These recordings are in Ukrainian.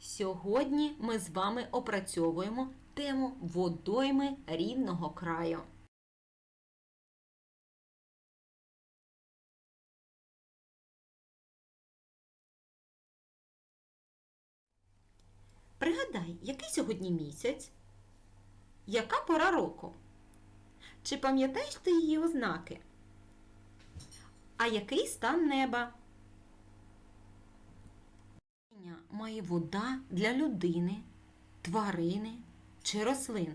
Сьогодні ми з вами опрацьовуємо тему водойми рідного краю. Пригадай, який сьогодні місяць? Яка пора року? Чи пам'ятаєш ти її ознаки? А який стан неба? Значення має вода для людини, тварини чи рослин?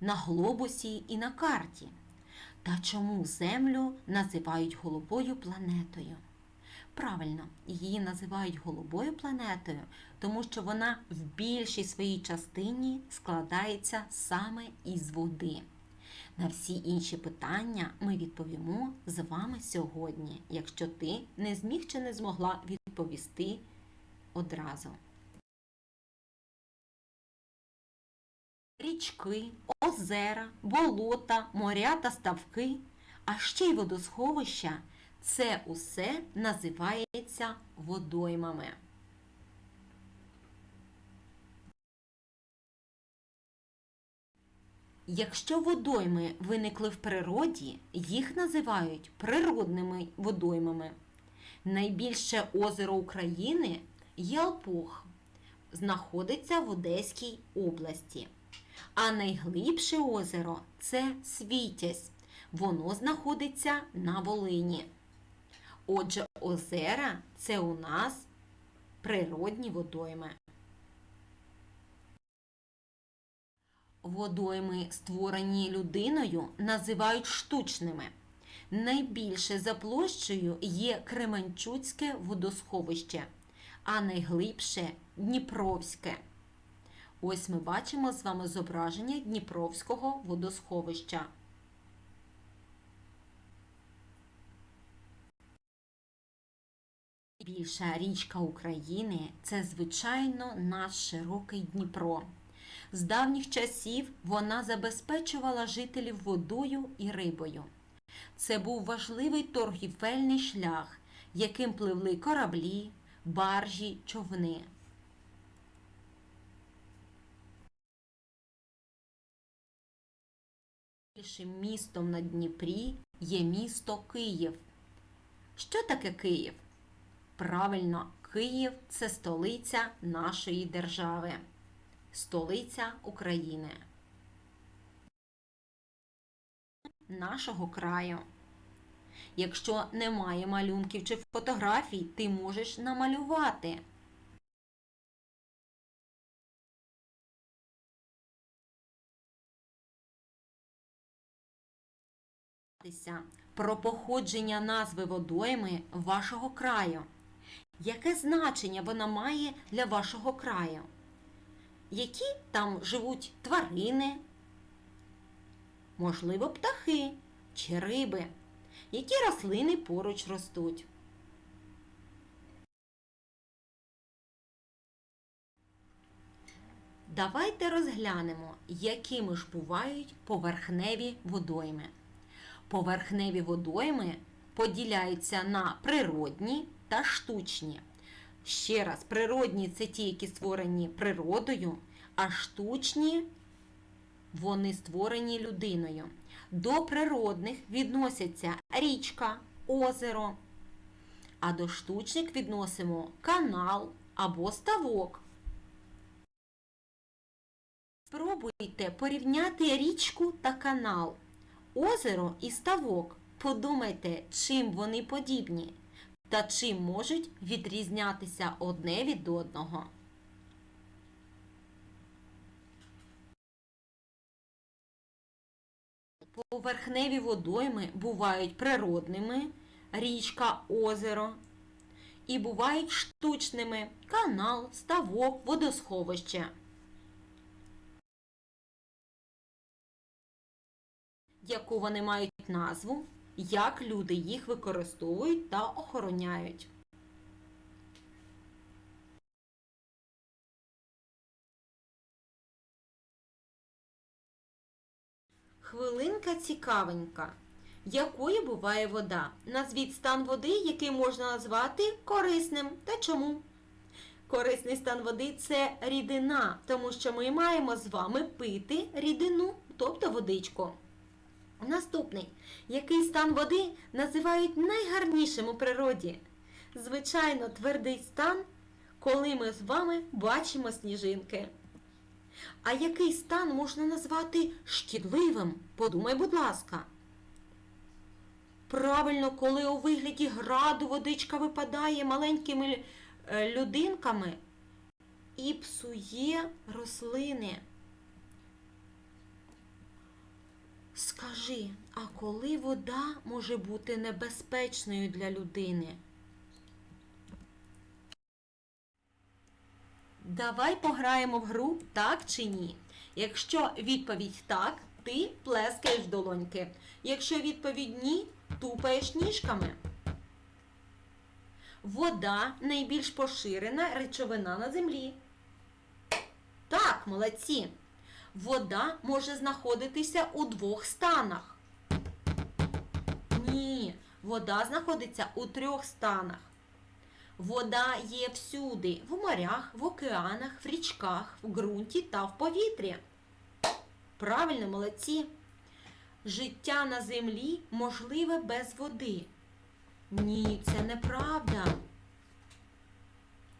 На глобусі і на карті. Та чому Землю називають голубою планетою? Правильно, її називають голубою планетою, тому що вона в більшій своїй частині складається саме із води. На всі інші питання ми відповімо з вами сьогодні, якщо ти не зміг чи не змогла відповісти одразу. Річки, озера, болота, моря та ставки, а ще й водосховища це усе називається водоймами. Якщо водойми виникли в природі, їх називають природними водоймами. Найбільше озеро України Ялпух знаходиться в Одеській області. А найглибше озеро це Світязь. Воно знаходиться на Волині. Отже, озера це у нас природні водойми. Водойми, створені людиною, називають штучними. Найбільше за площею є Кременчуцьке водосховище, а найглибше Дніпровське. Ось ми бачимо з вами зображення Дніпровського водосховища. Найбільша річка України це, звичайно, наш широкий Дніпро. З давніх часів вона забезпечувала жителів водою і рибою. Це був важливий торгівельний шлях, яким пливли кораблі, баржі, човни. Найбільшим містом на Дніпрі є місто Київ. Що таке Київ? Правильно, Київ це столиця нашої держави столиця України, нашого краю. Якщо немає малюнків чи фотографій, ти можеш намалювати. Про походження назви водойми вашого краю. Яке значення вона має для вашого краю? Які там живуть тварини, можливо, птахи чи риби, які рослини поруч ростуть. Давайте розглянемо, якими ж бувають поверхневі водойми. Поверхневі водойми поділяються на природні та штучні. Ще раз, природні це ті, які створені природою, а штучні вони створені людиною. До природних відносяться річка, озеро, а до штучних відносимо канал або ставок. Спробуйте порівняти річку та канал, озеро і ставок. Подумайте, чим вони подібні та чим можуть відрізнятися одне від одного. Поверхневі водойми бувають природними, річка, озеро, і бувають штучними канал, ставок, водосховище. Яку вони мають назву? Як люди їх використовують та охороняють. Хвилинка цікавенька. Якою буває вода? Назвіть стан води, який можна назвати корисним. Та чому? Корисний стан води це рідина, тому що ми маємо з вами пити рідину, тобто водичку. Наступний. Який стан води називають найгарнішим у природі? Звичайно, твердий стан, коли ми з вами бачимо сніжинки. А який стан можна назвати шкідливим? Подумай, будь ласка. Правильно, коли у вигляді граду водичка випадає маленькими е, людинками і псує рослини. Скажи, а коли вода може бути небезпечною для людини? Давай пограємо в гру так чи ні. Якщо відповідь так, ти плескаєш долоньки. Якщо відповідь ні, тупаєш ніжками. Вода найбільш поширена речовина на землі. Так, молодці. Вода може знаходитися у двох станах. Ні, вода знаходиться у трьох станах. Вода є всюди, в морях, в океанах, в річках, в ґрунті та в повітрі. Правильно, молодці. Життя на землі можливе без води. Ні, це неправда.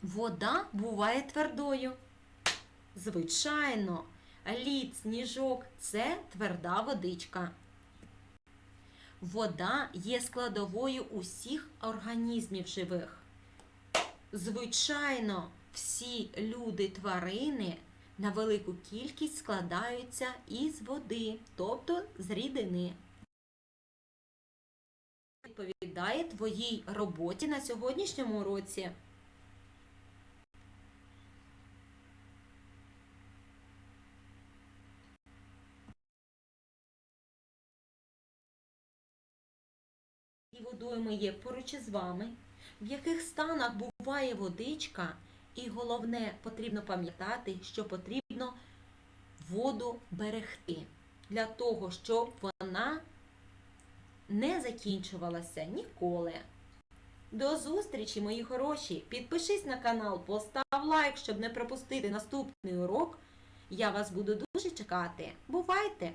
Вода буває твердою. Звичайно, лід, сніжок це тверда водичка. Вода є складовою усіх організмів живих. Звичайно, всі люди тварини на велику кількість складаються із води, тобто з рідини. Відповідає твоїй роботі на сьогоднішньому уроці. І водойми є поруч із вами, в яких станах буває водичка, і головне, потрібно пам'ятати, що потрібно воду берегти для того, щоб вона не закінчувалася ніколи. До зустрічі, мої хороші! Підпишись на канал, постав лайк, щоб не пропустити наступний урок. Я вас буду дуже чекати. Бувайте!